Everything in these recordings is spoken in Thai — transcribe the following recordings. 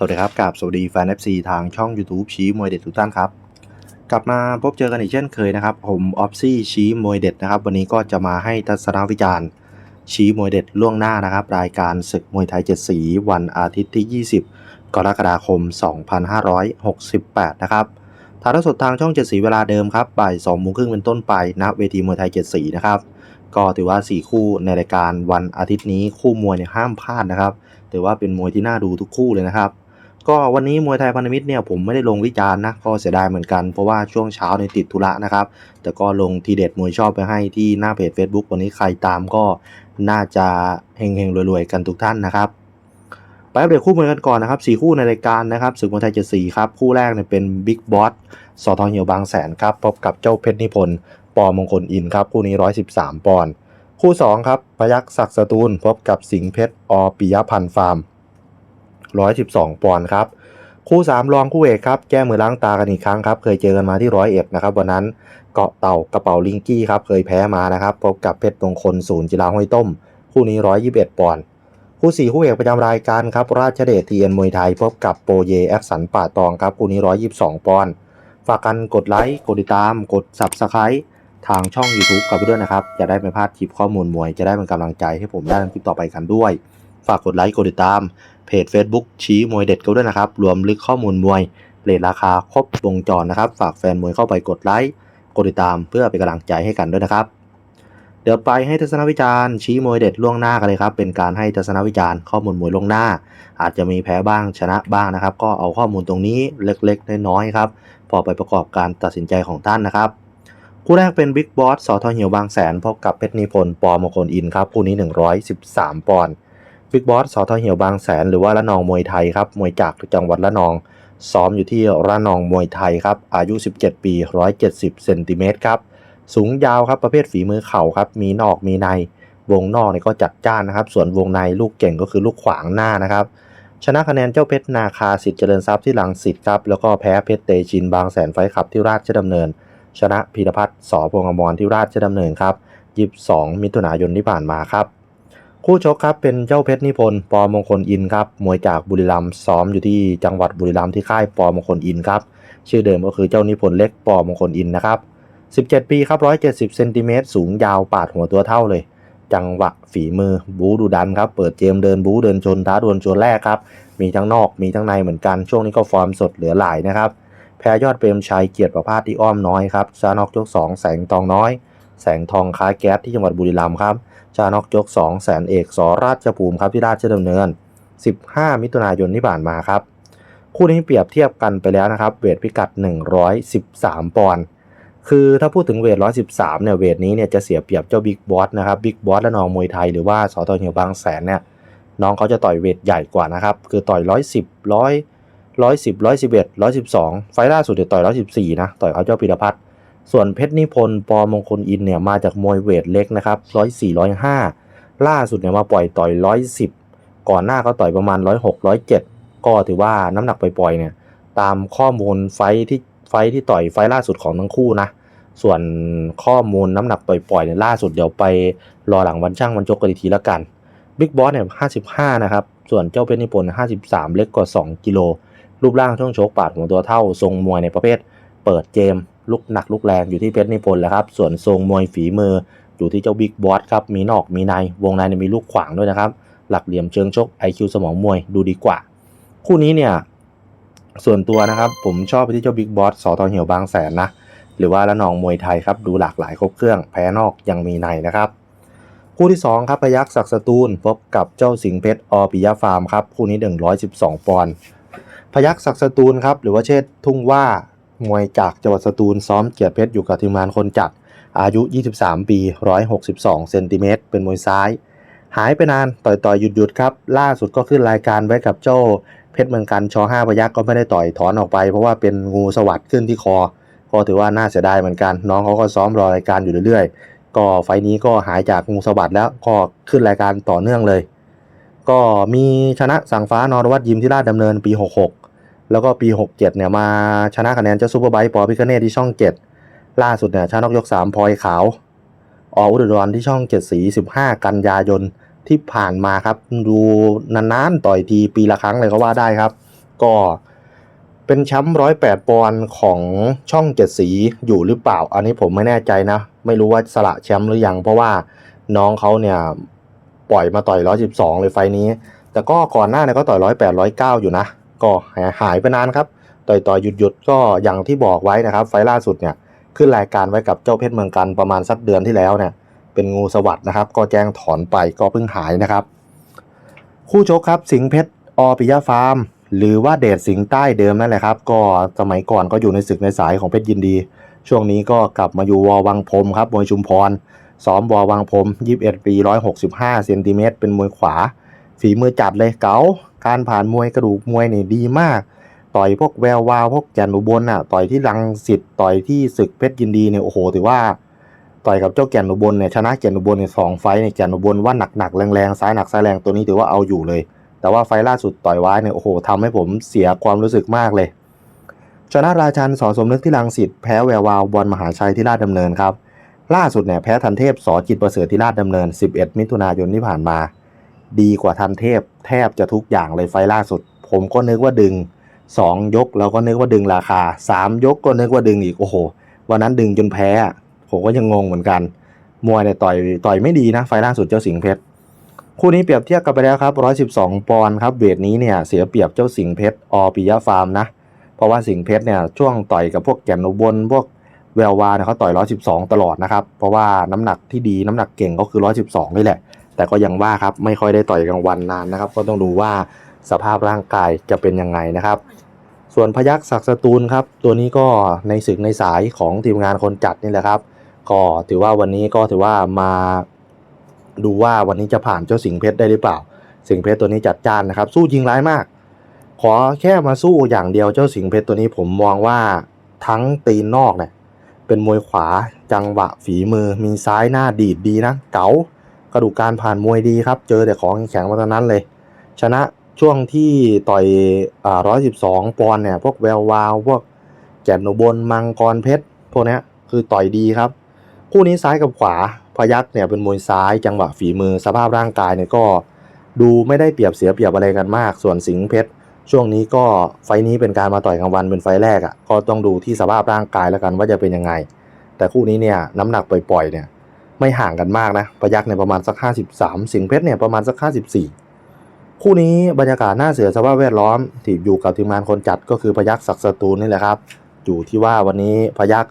สวัสดีครับกับสวัสดีแฟน FC ทางช่อง YouTube ชี้มวยเด็ดทุกท่านครับ กลับมาพบเจอกันอีกเช่นเคยนะครับ ผมออฟซี่ชี้มวยเด็ดนะครับ วันนี้ก็จะมาให้ทัศนวิจารณ์ ชี้มวยเด็ดล่วงหน้านะครับ รายการศึกมวยไทยเจ็ดสี วันอาทิตย์ที่ 20 กรกฎาคม 2568 นะครับถ่ายทอดสดทางช่องเจ็ดสีเวลาเดิมครับบ่าย2โมงครึ่งเป็นต้นไปณเวทีมวยไทยเจ็ดสีนะครับก็ถือว่า 4 คู่ในรายการวันอาทิตย์นี้คู่มวยเนี่ยห้ามพลาดนะครับถือว่าเป็นมวยที่น่าดูทุกคู่เลยนะครับ ก็วันนี้มวยไทยพันธมิตรเนี่ยผมไม่ได้ลงวิจารณ์นะก็เสียดายเหมือนกันเพราะว่าช่วงเช้าในติดธุระนะครับ แต่ก็ลงทีเด็ดมวยชอบไปให้ที่หน้าเพจ Facebook วันนี้ใครตามก็น่าจะเฮงๆรวยๆกันทุกท่านนะครับไปอัปเดตคู่มวยกันก่อนนะครับ4คู่ในรายการนะครับศึกมวยไทยเจ็ดสีครับคู่แรกเนี่ยเป็นบิ๊กบอสสอทองเหี่ยวบางแสนครับพบกับเจ้าเพชรนิพนธ์ปอมงคลอินครับคู่นี้ 113 ปอนด์คู่2ครับพยักศักดิ์สตูลพบกับสิงห์เพชรอปิยพันธ์ฟาร์ม 112 ปอนด์ครับ คู่3รองคู่เอกครับแก้มือล้างตากันอีกครั้งครับ เคยเจอกันมาที่ร้อยเอ็ดนะครับวันนั้นเกาะเต่ากระเป๋าลิงกี้ครับเคยแพ้มานะครับพบกับเพชรมงคลศูนย์จิราห้วยต้ม คู่นี้ 121 ปอนด์คู่4คู่เอกประจำรายการครับราชเดชทีเอ็นมวยไทยพบกับโปเยแอคสันป่าตองครับคู่นี้ 122 ปอนด์ฝากกันกดไลค์กดติดตามกด subscribe ทางช่อง YouTube กับด้วยนะครับ จะได้ไม่พลาดคลิปข้อมูลมวย จะได้เป็นกำลังใจให้ผมได้ทำคลิปต่อไปกันด้วย ฝากกดไลค์กดติดตาม เพจ Facebook ชี้มวยเด็ดก็ด้วยนะครับ รวมลึกข้อมูลมวยเลทราคาครบวงจรนะครับ ฝากแฟนมวยเข้าไปกดไลค์กดติดตามเพื่อเป็นกำลังใจให้กันด้วยนะครับ เดี๋ยวไปให้ทัศนวิจารณ์ชี้มวยเด็ดล่วงหน้ากันเลยครับ เป็นการให้ทัศนวิจารณ์ข้อมูลมวยล่วงหน้า อาจจะมีแพ้บ้างชนะบ้างนะครับ ก็เอาข้อมูลตรงนี้เล็กๆน้อยๆครับพอไปประกอบการตัดสินใจของท่านนะครับคู่แรกเป็นบิ๊กบอสสอทอเหี่ยวบางแสนพบกับเพชรนิพนธ์ปอมงคลอินครับ คู่นี้ 113 ปอนด์ บิ๊กบอสสอทอเหี่ยวบางแสนหรือว่าละนองมวยไทยครับ มวยจากจังหวัดละนอง ซ้อมอยู่ที่ระนองมวยไทยครับ อายุ 17 ปี 170 เซนติเมตรครับ สูงยาวครับ ประเภทฝีมือเข่าครับ มีนอกมีใน วงนอกเนี่ยก็จัดจ้านนะครับ ส่วนวงในลูกเก่งก็คือลูกขวางหน้านะครับ ชนะคะแนนเจ้าเพชรนาคาสิทธิ์เจริญทรัพย์ที่ลังสิตครับ แล้วก็แพ้เพชรเตชินบางแสนไฟขับที่ราชดำเนิน ชนะพีรพัฒน์สอพงอมรที่ราชดำเนินครับ 22 มิถุนายนที่ผ่านมาครับ คู่ชกครับเป็นเจ้าเพชรนิพนธ์ปอมงคลอินครับมวยจากบุรีรัมย์ซ้อมอยู่ที่จังหวัดบุรีรัมย์ที่ค่ายปอมงคลอินครับชื่อเดิมก็คือเจ้านิพนธ์เล็กปอมงคลอินนะครับ17 ปีครับ170เซนติเมตรสูงยาวปาดหัวตัวเท่าเลย จังหวะฝีมือบูดูดันครับเปิดเกมเดินบูเดินชนท้าดวลชนแรกครับมีทั้งนอกมีทั้งในเหมือนกันช่วงนี้ก็ฟอร์มสดเหลือหลายนะครับแพ้ยอดเปรมชัยเกียรติประพาสที่อ้อมน้อยครับชานอกยก2แสงทองน้อย แสงทองค้าแก๊สที่จังหวัดบุรีรัมย์ครับ ชานอกยก2แสนเอกสราชภูมิครับที่ราชดำเนิน 15 มิถุนายนที่ผ่านมาครับ คู่นี้เปรียบเทียบกันไปแล้วนะครับ เวทพิกัด 113 ปอนด์คือถ้าพูดถึงเวท 113 เนี่ยเวทนี้เนี่ยจะเสียเปรียบเจ้าบิ๊กบอสนะครับบิ๊กบอสและน้องมวยไทยหรือว่าสอตอเหียวบางแสนเนี่ยน้องเขาจะต่อยเวทใหญ่กว่านะครับ คือต่อย 110 100 110 111 112 ไฟล์ล่าสุดเดี๋ยวต่อย 114 นะ ต่อยเขาเจ้าพิรพัฒน์ ส่วนเพชรนิพนธ์ปอมงคลอินเนี่ยมาจากมวยเวทเล็กนะครับ104 105ล่าสุดเนี่ยมาปล่อยต่อย110ก่อนหน้าเขาต่อยประมาณ106 107ก็ถือว่าน้ำหนักไปปล่อยเนี่ยตามข้อมูลไฟที่ไฟที่ต่อยไฟล่าสุดของทั้งคู่นะส่วนข้อมูลน้ำหนักปล่อยๆเนี่ยล่าสุดเดี๋ยวไปรอหลังวันช่างวันจกกันอีกทีละกันบิ๊กบอสเนี่ย55นะครับส่วนเจ้าเพชรนิพนธ์53เล็กกว่า2กิโลรูปร่างช่วงโชกปาดหัวตัวเท่าทรงมวยในประเภทเปิดเกม ลุกหนักลุกแรงอยู่ที่เพชรนิพนธ์แหล้วครับ ส่วนทรงมวยฝีมืออยู่ที่เจ้าบิ๊กบอสครับ มีนอกมีใน วงในมีลูกขวางด้วยนะครับ หลักเหลี่ยมเชิงชก IQ สมองมวยดูดีกว่า คู่นี้เนี่ย ส่วนตัวนะครับ ผมชอบไปที่เจ้าบิ๊กบอสสอทอเหี่ยวบางแสนนะ หรือว่าละนองมวยไทยครับ ดูหลากหลายครบเครื่อง แพ้นอกยังมีในนะครับ คู่ที่ 2 ครับพยักษ์ศักดิ์สตูลพบกับเจ้าสิงเพชรอปิยะฟาร์มครับ คู่นี้ 112 ปอนด์พยักษ์ศักดิ์สตูลครับ หรือว่าเชษทุ่งว่า มวยจากจังหวัดสตูลซ้อมเกียรติเพชรอยู่กับทีมงานคนจัด อายุ 23 ปี 162 เซนติเมตร เป็นมวยซ้าย หายไปนาน ต่อยต่อยหยุดหยุดครับ ล่าสุดก็ขึ้นรายการไว้กับเจ้าเพชรเมืองกันช5พยักก็ไม่ได้ต่อยถอนออกไป เพราะว่าเป็นงูสวัสดขึ้นที่คอ ก็ถือว่าน่าเสียดายเหมือนกัน น้องเขาก็ซ้อมรอรายการอยู่เรื่อยๆ ก็ไฟนี้ก็หายจากงูสวัสดแล้วก็ขึ้นรายการต่อเนื่องเลย ก็มีชนะสังฟ้านรวัตยิมที่ราชดำเนินปี 66 แล้วก็ปี 67 เนี่ยมาชนะคะแนนเจ้าซูเปอร์ไบค์ปอพิคเนตที่ช่อง 7 ล่าสุดเนี่ยชนะนกยก3พลอยขาว ออุดรที่ช่อง 7 สี 15 กันยายนที่ผ่านมาครับ ดูนานๆ ต่อยทีปีละครั้งเลยก็ว่าได้ครับ ก็เป็นแชมป์ร้อยแปดปอนด์ของช่องเจ็ดสีอยู่หรือเปล่า อันนี้ผมไม่แน่ใจนะ ไม่รู้ว่าสละแชมป์หรือยัง เพราะว่าน้องเขาเนี่ยปล่อยมาต่อยร้อยสิบสองเลยไฟล์นี้ แต่ก็ก่อนหน้าเนี่ยก็ต่อยร้อยแปดร้อยเก้าอยู่นะ ก็หายไปนานครับ ต่อยต่อยหยุดหยุดก็อย่างที่บอกไว้นะครับ ไฟล่าสุดเนี่ยขึ้นรายการไว้กับเจ้าเพชรเมืองกันประมาณสักเดือนที่แล้วเนี่ย เป็นงูสวัสดนะครับ ก็แจ้งถอนไปก็เพิ่งหายนะครับ คู่ชกครับสิงเพชรอปิยะฟาร์ม หรือว่าเดชสิงใต้เดิมนั่นแหละครับ ก็สมัยก่อนก็อยู่ในศึกในสายของเพชรยินดี ช่วงนี้ก็กลับมาอยู่วอวังพรมครับมวยชุมพรซ้อมวอวังพรม21 ปี 165เซนติเมตรเป็นมวยขวา ฝีมือจัดเลยเก๋าการผ่านมวยกระดูกมวยเนี่ยดีมาก ต่อยพวกแวววาวพวกแกนอุบลน่ะ ต่อยที่ลังสิตต่อยที่ศึกเพชรยินดีเนี่ยโอ้โหถือว่า ต่อยกับเจ้าแก่นอุบลเนี่ยชนะแก่นอุบลเนี่ยสองไฟเนี่ยแก่นอุบลว่าหนักๆแรงๆซ้ายหนักซ้ายแรงตัวนี้ถือว่าเอาอยู่เลย แต่ว่าไฟล่าสุดต่อยไว้เนี่ยโอ้โหทำให้ผมเสียความรู้สึกมากเลยชนะราชันสอสมนึกที่ลังสิตแพ้แวววาวบอลมหาชัยที่ราชดำเนินครับล่าสุดเนี่ยแพ้ทันเทพสอจิตประเสริฐที่ราชดำเนิน 11 มิถุนายนที่ผ่านมา ดีกว่าทันเทพ แทบจะทุกอย่างเลยไฟล่าสุด ผมก็นึกว่าดึง 2 ยกแล้วก็นึกว่าดึงราคา 3 ยกก็นึกว่าดึงอีกโอ้โหวันนั้นดึงจนแพ้ ผมก็ยังงงเหมือนกัน มวยเนี่ยต่อยต่อยไม่ดีนะไฟล่าสุดเจ้าสิงเพชรคู่นี้เปรียบเทียบกันไปแล้วครับ 112 ปอนด์ครับเวทนี้เนี่ยเสียเปรียบเจ้าสิงเพชรอปิยะฟาร์มนะ เพราะว่าสิงเพชรเนี่ยช่วงต่อยกับพวกแก่นอุบลพวกแวววาเนี่ยเขาต่อย 112 ตลอดนะครับ เพราะว่าน้ำหนักที่ดีน้ำหนักเก่งก็คือ 112 นี่แหละ แต่ก็ยังว่าครับไม่ค่อยได้ต่อยกลางวันนานนะครับ ก็ต้องดูว่าสภาพร่างกายจะเป็นยังไงนะครับ ส่วนพยักศักสตูลครับ ตัวนี้ก็ในศึกในสายของทีมงานคนจัดนี่แหละครับก็ถือว่าวันนี้ก็ถือว่ามาดูว่าวันนี้จะผ่านเจ้าสิงเพชรได้หรือเปล่า สิงเพชรตัวนี้จัดจ้านนะครับ สู้ยิงร้ายมาก ขอแค่มาสู้อย่างเดียวเจ้าสิงเพชรตัวนี้ผมมองว่าทั้งตีนนอกเนี่ยเป็นมวยขวาจังหวะฝีมือมีซ้ายหน้าดีดดีนะ เก๋า กระดูกการผ่านมวยดีครับ เจอแต่ของแข็งมาตอนนั้นเลย ชนะช่วงที่ต่อยอ่า112ปอนด์เนี่ย พวกแวววาว พวกแก่นอุบลมังกรเพชร พวกนี้คือต่อยดีครับ คู่นี้ซ้ายกับขวา พยักเนี่ยเป็นมวยซ้าย จังหวะฝีมือสภาพร่างกายเนี่ยก็ดูไม่ได้เปรียบเสียเปรียบอะไรกันมาก ส่วนสิงห์เพชรช่วงนี้ก็ไฟนี้เป็นการมาต่อยกลางวันเป็นไฟแรกอะ่ะ ก็ต้องดูที่สภาพร่างกายแล้วกันว่าจะเป็นยังไง แต่คู่นี้เนี่ยน้ำหนักปล่อยๆเนี่ย ไม่ห่างกันมากนะพยักเนี่ยประมาณสัก 53 สิงเพชรเนี่ยประมาณสัก 54 คู่นี้บรรยากาศน่าเสียสภาพแวดล้อมที่อยู่กับทีมงานคนจัดก็คือพยักศักดิ์สตูลนี่แหละครับ อยู่ที่ว่าวันนี้พยัก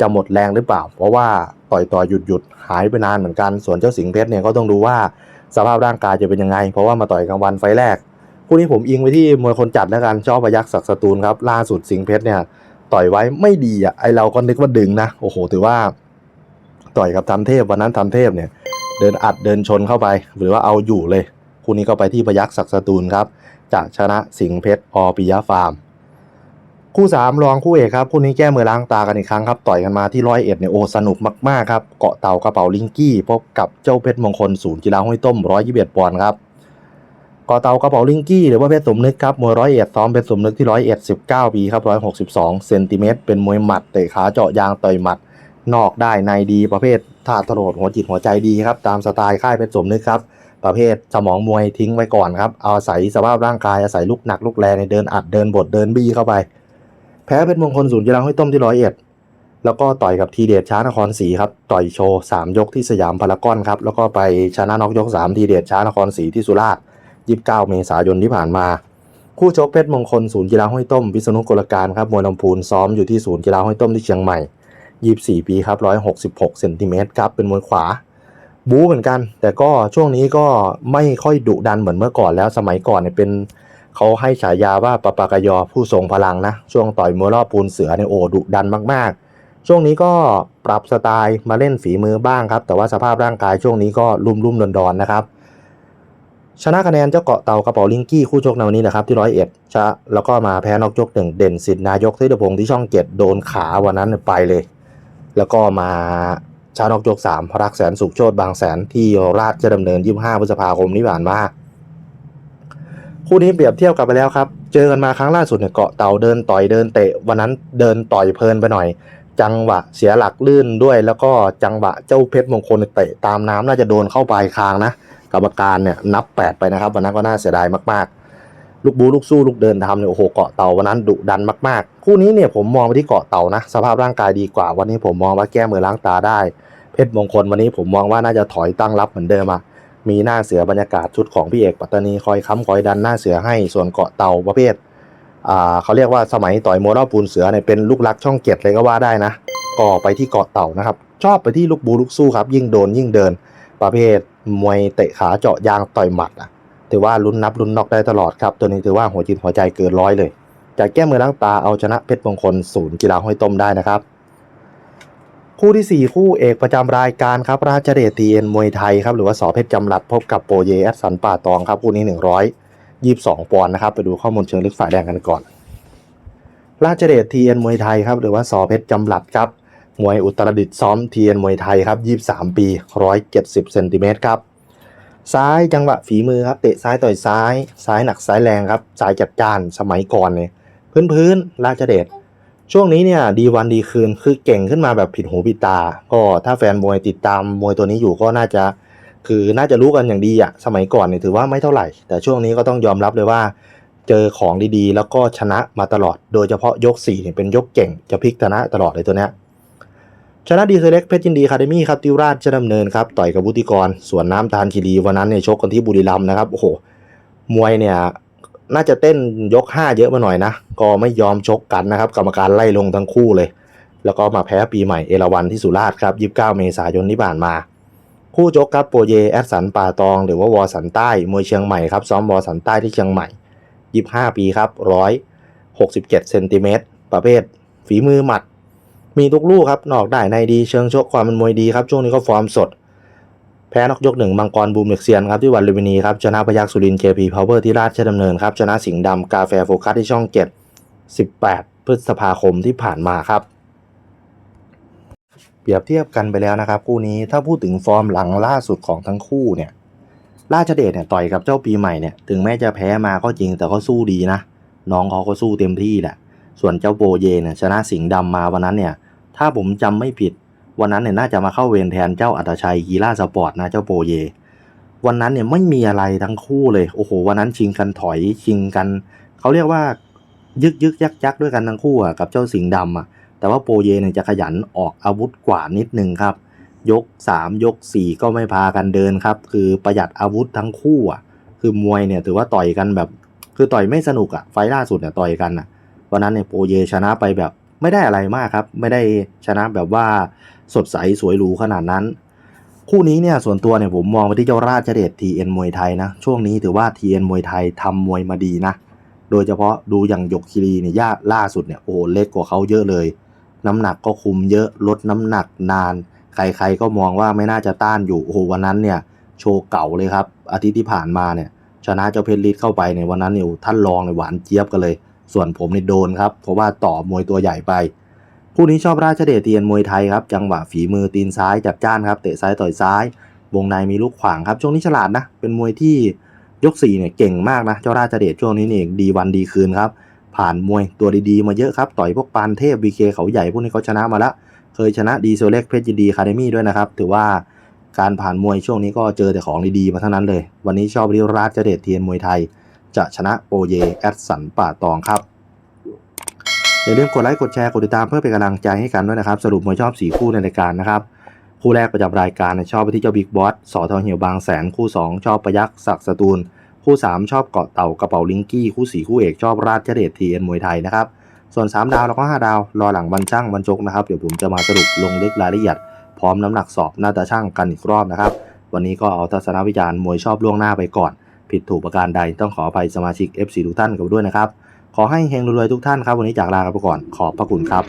จะหมดแรงหรือเปล่า เพราะว่าต่อยต่อยหยุดหยุดหายไปนานเหมือนกัน ส่วนเจ้าสิงเพชรเนี่ยก็ต้องดูว่าสภาพร่างกายจะเป็นยังไง เพราะว่ามาต่อยกลางวันไฟแรก คู่นี้ผมอิงไปที่มวยคนจัดแล้วกันชอบพยักศักดิ์สตูลครับล่าสุดสิงเพชรเนี่ยต่อยไว้ไม่ดีอะไอเราก็นึกว่าดึงนะโอ้โหถือว่า ต่อยกับทันเทพวันนั้นทันเทพเนี่ยเดินอัดเดินชนเข้าไป หรือว่าเอาอยู่เลยคู่นี้ก็ไปที่พยักษ์ศักดิ์สตูลครับจะชนะสิงห์เพชรอปิยะฟาร์ม คู่สามรองคู่เอกครับคู่นี้แก้มือล้างตากันอีกครั้งครับต่อยกันมาที่ร้อยเอ็ดเนี่ยโอ้สนุกมากๆครับเกาะเต่ากระเป๋าลิงกี้พบกับเจ้าเพชรมงคลศูนย์กีฬาห้วยต้มร้อยยี่สิบเอ็ดปอนด์ครับเกาะเต่ากระเป๋าลิงกี้หรือว่าเพชรสมนึกครับมวยร้อยเอ็ดซ้อมเพชรสมนึกที่ร้อยเอ็ดสิบเก้าปีครับร้อยหกสิบสองเซนติเมตรเป็นมวยหมัดเตะขาเจาะยางต่อยหมัด นอกได้ในดีประเภทท่าถลดหัวจิตหัวใจดีครับ ตามสไตล์ค่ายเพชรสมนึกครับ ประเภทสมองมวยทิ้งไว้ก่อนครับ เอาอาศัยสภาพร่างกายอาศัยลูกหนักลูกแรงในเดินอัดเดินบดเดินบี้เข้าไป แพ้เป็นมงคลศูนย์กีฬาห้วยต้มที่ร้อยเอ็ดแล้วก็ต่อยกับทีเดชช้านครศรีครับ ต่อยโชว์สามยกที่สยามพารากอนครับ แล้วก็ไปชนะน็อกยกสามทีเดชช้านครศรีที่สุราษฎร์ยี่สิบเก้าเมษายนที่ผ่านมา คู่ชกเพชรมงคลศูนย์กีฬาห้วยต้มวิษณุกลการครับมวยลำพูนซ้อมอยู่ที่ศูนย์กีฬาห้วยต้มที่เชียงใหม่ ยี่สิบสี่ปีครับร้อยหกสิบหกเซนติเมตรครับเป็นมวยขวา บู๊เหมือนกัน แต่ก็ช่วงนี้ก็ไม่ค่อยดุดันเหมือนเมื่อก่อนแล้วสมัยก่อนเนี่ยเป็นเขาให้ฉายาว่าปะปากยอผู้ทรงพลังนะ ช่วงต่อยมวยรอบปูนเสือเนี่ยโอ้ดุดันมากๆ ช่วงนี้ก็ปรับสไตล์มาเล่นฝีมือบ้างครับ แต่ว่าสภาพร่างกายช่วงนี้ก็ลุ่มลุ่มดอนดอนๆนะครับชนะคะแนนเจ้าเกาะเต่ากระเป๋าลิงกี้คู่ชกในวันนี้แหละครับที่ร้อยเอ็ดชะแล้วก็มาแพ้นอกยกหนึ่งเด่นสิทธินายกเทพพงศ์ที่ช่องเจ็ดโดนขาวันนั้นไปเลย แล้วก็มาชานอกยกสามพรักแสนสุขโชตบางแสนที่ราชดำเนิน 25พฤษภาคมที่ผ่านมา คู่นี้เปรียบเทียบกันไปแล้วครับ เจอกันมาครั้งล่าสุดเนี่ยเกาะเต่าเดินต่อยเดินเตะ วันนั้นเดินต่อยเพลินไปหน่อย จังหวะเสียหลักลื่นด้วย แล้วก็จังหวะเจ้าเพชรมงคลเตะตามน้ำน่าจะโดนเข้าปลายคางนะ กรรมการเนี่ยนับ 8 ไปนะครับวันนั้นก็น่าเสียดายมากๆ ลูกบูลูกสู้ลูกเดินทำเนี่ยโอ้โหเกาะเต่าวันนั้นดุดันมากๆ คู่นี้เนี่ยผมมองไปที่เกาะเต่านะ สภาพร่างกายดีกว่า วันนี้ผมมองว่าแก้มือล้างตาได้ เพชรมงคลวันนี้ผมมองว่าน่าจะถอยตั้งรับเหมือนเดิมอะมีหน้าเสือบรรยากาศชุดของพี่เอกปัตตานีคอยค้ำคอยดันหน้าเสือให้ส่วนเกาะเต่าประเภทอ่าเขาเรียกว่าสมัยต่อยโมรอบปูนเสือเนี่ยเป็นลูกรักช่องเจ็ดเลยก็ว่าได้นะก็ไปที่เกาะเต่านะครับ ชอบไปที่ลูกบูลูกสู้ครับยิ่งโดนยิ่งเดิน ประเภทมวยเตะขาเจาะยางต่อยหมัดอะ ถือว่าลุ้นนับลุ้นน็อกได้ตลอดครับ ตัวนี้ถือว่าหัวจิตหัวใจเกินร้อยเลยจะแก้มือล้างตาเอาชนะเพชรมงคลศูนย์กีฬาห้อยต้มได้นะครับ คู่ที่ 4 คู่เอกประจำรายการครับราชเดชทีเอ็นมวยไทยครับหรือว่าสอเพชรจำรัดพบกับโปเยแอดสันป่าตองครับคู่นี้ 122 ปอนด์นะครับไปดูข้อมูลเชิงลึกฝ่ายแดงกันก่อน ราชเดชทีเอ็นมวยไทยครับหรือว่าสอเพชรจำรัดครับมวยอุตรดิตถ์ซ้อมทีเอ็นมวยไทยครับ 23 ปี 170 เซนติเมตรครับ ซ้ายจังหวะฝีมือครับเตะซ้ายต่อยซ้าย ซ้ายหนักซ้ายแรงครับซ้ายจัดจานสมัยก่อนเนี่ยพื้นพื้นๆราชเดชช่วงนี้เนี่ยดีวันดีคืนคือเก่งขึ้นมาแบบผิดหูผิดตา ก็ถ้าแฟนมวยติดตามมวยตัวนี้อยู่ก็น่าจะคือน่าจะรู้กันอย่างดีอะสมัยก่อนเนี่ยถือว่าไม่เท่าไหร่ แต่ช่วงนี้ก็ต้องยอมรับเลยว่า เจอของดีๆ แล้วก็ชนะมาตลอด โดยเฉพาะยก4เนี่ยเป็นยกเก่งจะพลิกชนะตลอดเลยตัวเนี้ย ชนะดีเซเล็กเพชรยินดีคาเดมี่ครับติวราชจะดำเนินครับต่อยกับวุฒิกร ส่วนน้ำตาลคีรีวันนั้นเนี่ยชกกันที่บุรีรัมย์นะครับโอ้โหมวยเนี่ยน่าจะเต้นยก 5 เยอะมาหน่อยนะ ก็ไม่ยอมชกกันนะครับ กรรมการไล่ลงทั้งคู่เลย แล้วก็มาแพ้ปีใหม่เอราวันที่สุราษฎร์ครับ 29 เมษายนที่ผ่านมา คู่ชกครับโปเยแอดสันป่าตอง หรือว่าวอสันใต้มวยเชียงใหม่ครับซ้อมวอสันใต้ที่เชียงใหม่ 25 ปีครับ167เซนติเมตรประเภทฝีมือหมัด มีทุกลูกครับนอกได้ในดีเชิงชกความเป็นมวยดีครับช่วงนี้ก็ฟอร์มสด แพ้นอกยกหนึ่งมังกรบูมเด็กเซียนครับที่วันลุมินีครับชนะพยัคฆ์สุรินทร์เจพีพาวเวอร์ที่ราชดำเนินครับชนะสิงห์ดำกาแฟโฟกัสที่ช่อง7 18พฤษภาคมที่ผ่านมาครับ เปรียบเทียบกันไปแล้วนะครับ คู่นี้ถ้าพูดถึงฟอร์มหลังล่าสุดของทั้งคู่เนี่ยราชเดชเนี่ยต่อยกับเจ้าปีใหม่เนี่ยถึงแม้จะแพ้มาก็จริงแต่ก็สู้ดีนะน้องเขาก็สู้เต็มที่แหละ ส่วนเจ้าโบเยเนี่ยชนะสิงห์ดำมาวันนั้นเนี่ย ถ้าผมจำไม่ผิด วันนั้นเนี่ยน่าจะมาเข้าเวรแทนเจ้าอัตชัยกีฬาสปอร์ตนะเจ้าโปเย วันนั้นเนี่ยไม่มีอะไรทั้งคู่เลยโอ้โหวันนั้นชิงกันถอยชิงกันเขาเรียกว่ายึกยึกยักยักด้วยกันทั้งคู่อะกับเจ้าสิงห์ดำอะแต่ว่าโปเยเนี่ยจะขยันออกอาวุธกว่านิดนึงครับ ยก 3 ยก 4 ก็ไม่พากันเดินครับ คือประหยัดอาวุธทั้งคู่อะคือมวยเนี่ยถือว่าต่อยกันแบบ คือต่อยไม่สนุกอะไฟล์ล่าสุดเนี่ยต่อยกันอะ วันนั้นเนี่ยโปเยชนะไปแบบไม่ได้อะไรมากครับ ไม่ได้ชนะแบบว่าสดใสสวยหรูขนาดนั้น คู่นี้เนี่ยส่วนตัวเนี่ยผมมองไปที่เจ้าราชเดชทีเอ็นมวยไทยนะ ช่วงนี้ถือว่าทีเอ็นมวยไทยทำมวยมาดีนะ โดยเฉพาะดูอย่างหยกคีรีเนี่ยย่าล่าสุดเนี่ยโอ้เล็กกว่าเขาเยอะเลย น้ำหนักก็คุมเยอะลดน้ำหนักนาน ใครๆก็มองว่าไม่น่าจะต้านอยู่โอ้โหวันนั้นเนี่ยโชว์เก่าเลยครับอาทิตย์ที่ผ่านมาเนี่ยชนะเจ้าเพชรลิศเข้าไปในยวันนั้นเนี่ยท่านรองในยหวานเจี๊ยบกันเลย ส่วนผมนี่โดนครับ เพราะว่าต่อมวยตัวใหญ่ไปคู่นี้ชอบราชเดชเทียนมวยไทยครับ จังหวะฝีมือตีนซ้ายจัดจ้านครับ เตะซ้ายต่อยซ้าย วงในมีลูกขวางครับ ช่วงนี้ฉลาดนะ เป็นมวยที่ยก4เนี่ยเก่งมากนะ เจ้าราชเดชช่วงนี้นี่ดีวันดีคืนครับ ผ่านมวยตัวดีๆ มาเยอะครับ ต่อยพวกปานเทพวีเคเขาใหญ่พวกนี้เขาชนะมาล้วเคยชนะดีโซเล็กเพชรยินดีคาเดมี่ด้วยนะครับ ถือว่าการผ่านมวยช่วงนี้ก็เจอแต่ของดีๆมาทั้งนั้นเลย วันนี้ชอบริราชเดชเทียนมวยไทย จะชนะโปเยแอดสันป่าตองครับ อย่าลืมกดไลค์กดแชร์กดติดตามเพื่อเป็นกำลังใจให้กันด้วยนะครับ สรุปมวยชอบ 4 คู่ในรายการนะครับ คู่แรกประจำรายการชอบไปที่เจ้าบิ๊กบอสสอทองเหี่ยวบางแสนคู่ 2 ชอบประยักษ์ศักดิ์สตูล คู่ 3 ชอบเกาะเต่ากระเป๋าลิงกี้คู่4คู่เอกชอบราชเดชทีเอ็นมวยไทยนะครับส่วน 3 ดาวแล้วก็ 5 ดาว รอหลังวันช่างวันชกนะครับ เดี๋ยวผมจะมาสรุปลงลึกรายละเอียด พร้อมน้ำหนักสอบหน้าตาช่างกันอีกรอบนะครับ วันนี้ก็เอาทัศนวิจารณ์มวยชอบล่วงหน้าไปก่อน ผิดถูกประการใดต้องขออภัยสมาชิก FC ทุกท่านกับด้วยนะครับ ขอให้เฮงรวยๆทุกท่านครับ วันนี้จากลากันไปก่อนขอบพระคุณครับ